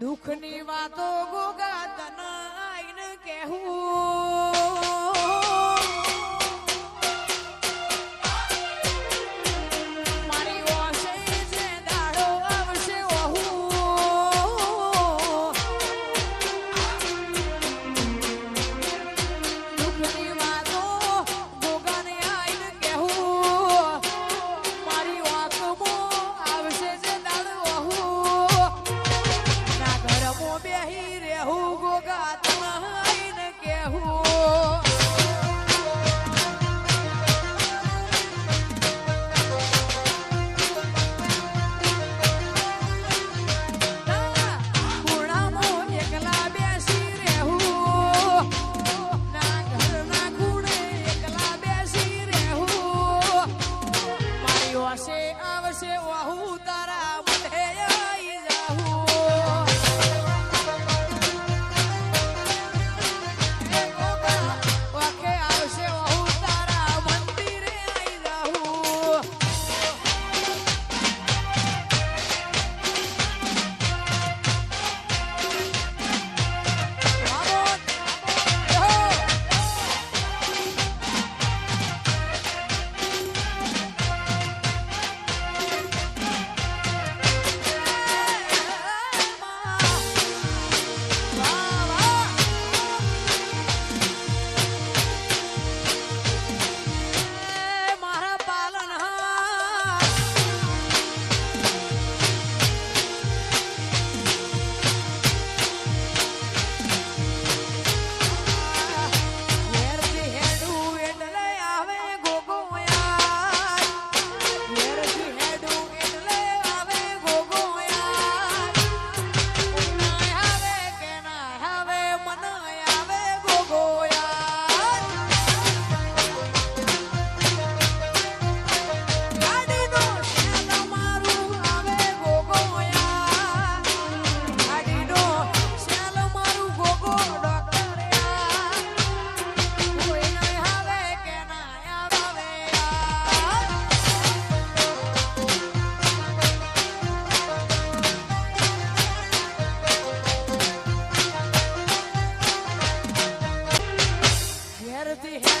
દુઃખની વાતો ગોગા તના આઈને કહેવું. બેહી રે હું ગોગા તમારા they have.